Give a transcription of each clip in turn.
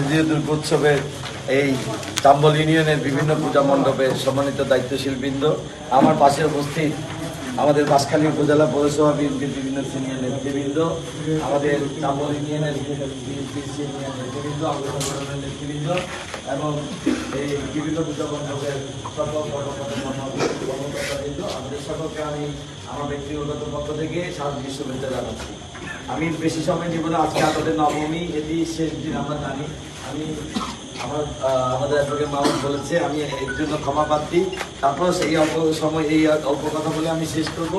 শারদীয় দুর্গোৎসবের এই চাম্বল ইউনিয়নের বিভিন্ন পূজা মণ্ডপে সম্মানিত দায়িত্বশীল বৃন্দ আমার পাশে উপস্থিত আমাদের বাঁশখালী উপজেলা পৌরসভা বিএনপির বিভিন্ন সিনিয়র নেতৃবৃন্দ, আমাদের তাম্বল ইউনিয়নের বিএনপির সিনিয়র নেতৃবৃন্দ নেতৃবৃন্দ এবং এই বিভিন্ন পূজা মণ্ডপের সকল কর্মকর্তাবৃন্দ আমাদের সকলকে আমি আমার ব্যক্তিগত পক্ষ থেকে শারদীয় শুভেচ্ছা জানাচ্ছি। আমি বেশি সময় জীবনে আজকে আপনাদের নবমী এটি শেষ দিন আমরা জানি। আমি আমার আমাদের অ্যাডভোকেট মাহমুদ বলেছে, আমি এর জন্য ক্ষমা প্রার্থী তারপর সেই অল্প সময়, এই অল্প কথা বলে আমি শেষ করব।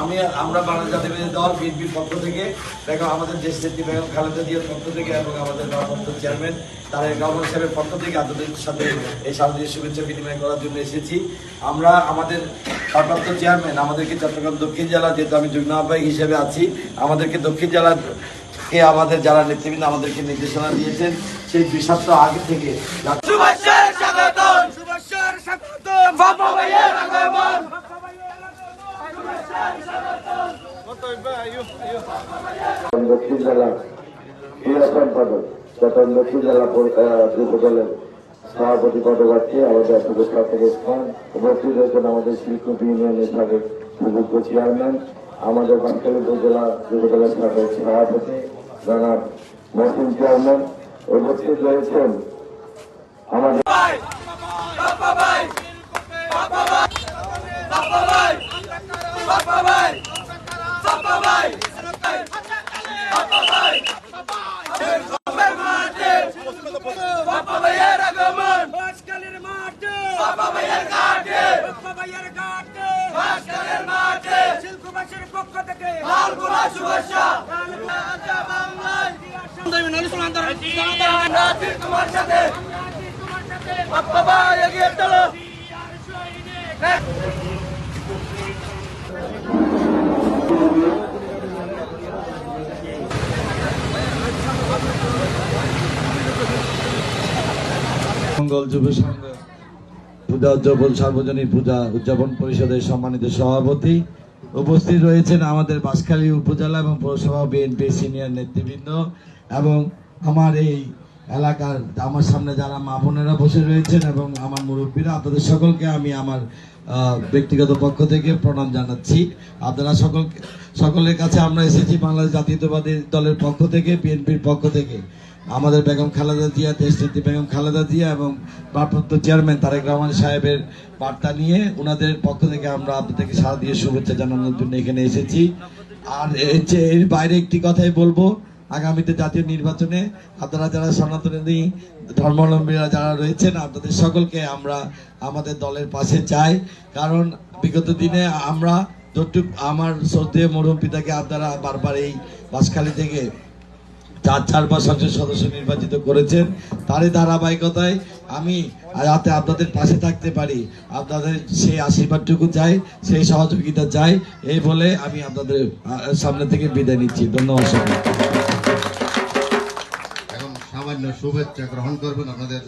আমি আমরা বাংলা জাতীয় দল, বিএনপির পক্ষ থেকে বেগম আমাদের দেশ নেত্রী বেগম খালেদা জিয়ার পক্ষ থেকে এবং আমাদের ভারপ্রাপ্ত চেয়ারম্যান তার গভর্নর সাহেবের পক্ষ থেকে আপনাদের সাথে এই শারদীয় শুভেচ্ছা বিনিময় করার জন্য এসেছি। আমরা আমাদের ভারপ্রাপ্ত চেয়ারম্যান, আমাদেরকে চট্টগ্রাম দক্ষিণ জেলা যেহেতু আমি যুগ্ম আহ্বায়ক হিসেবে আছি, আমাদেরকে দক্ষিণ জেলা কে আমাদের যারা নেতৃবৃন্দ আমাদেরকে নির্দেশনা দিয়েছেন সেই বিষাক্ত আগে থেকে দক্ষিণ জেলা ক্রীড়া সম্পাদক চট্টগ্রাম দক্ষিণ জেলা পরি- আহ, যুব দলের সভাপতি পদপ্রার্থী আমাদের শুভেচ্ছা থেকে স্থান উপস্থিত রয়েছেন আমাদের শিল্প ইউনিয়নের সাবেক সুযোগ্য চেয়ারম্যান আমাদের বাঁশখালী উপজেলা যুব দলের সাবেক সভাপতি জনাব মহসিন চেয়ারম্যান উপস্থিত রয়েছেন আমাদের পক্ষ থেকে লালগোলা বাংলায় আমরা আছি তোমার সাথে। বাপ্পা এগিয়ে চলো। মঙ্গল যুব সংঘ পূজা উদযাপন সার্বজনীন পূজা উদযাপন পরিষদের সম্মানিত সভাপতি উপস্থিত রয়েছেন আমাদের বাঁশখালী উপজেলা এবং পৌরসভা বিএনপি সিনিয়র নেতৃবৃন্দ। এবং আমার এই এলাকার, আমার সামনে যারা মা বোনেরা বসে রয়েছেন এবং আমার মুরব্বীরা, আপনাদের সকলকে আমি আমার ব্যক্তিগত পক্ষ থেকে প্রণাম জানাচ্ছি। আপনারা সকল, সকলের কাছে আমরা এসেছি বাংলাদেশ জাতীয়তাবাদী দলের পক্ষ থেকে, বিএনপির পক্ষ থেকে। আমাদের বেগম খালেদা জিয়া দেশনেত্রী বেগম খালেদা জিয়া এবং ভারপ্রাপ্ত চেয়ারম্যান তারেক রহমান সাহেবের বার্তা নিয়ে ওনাদের পক্ষ থেকে আমরা আপনাদেরকে সারা দিয়ে শুভেচ্ছা জানানোর জন্য এখানে এসেছি। আর এর বাইরে একটি কথাই বলব আগামীতে জাতীয় নির্বাচনে আপনারা যারা সনাতনী ধর্মাবলম্বীরা যারা রয়েছেন, আপনাদের সকলকে আমরা আমাদের দলের পাশে চাই। কারণ বিগত দিনে আমরা যতটুক আমার শ্রদ্ধেয় মরহুম পিতাকে আপনারা বারবার এই বাসখালী থেকে চার চারবার সংসদ সদস্য নির্বাচিত করেছেন। তারই ধারাবাহিকতায় আমি যাতে আপনাদের পাশে থাকতে পারি, আপনাদের সেই আশীর্বাদটুকু চাই, সেই সহযোগিতা চাই এই বলে আমি আপনাদের সামনে থেকে বিদায় নিচ্ছি। ধন্যবাদ সবাই শুভেচ্ছা গ্রহণ করবেন আপনাদের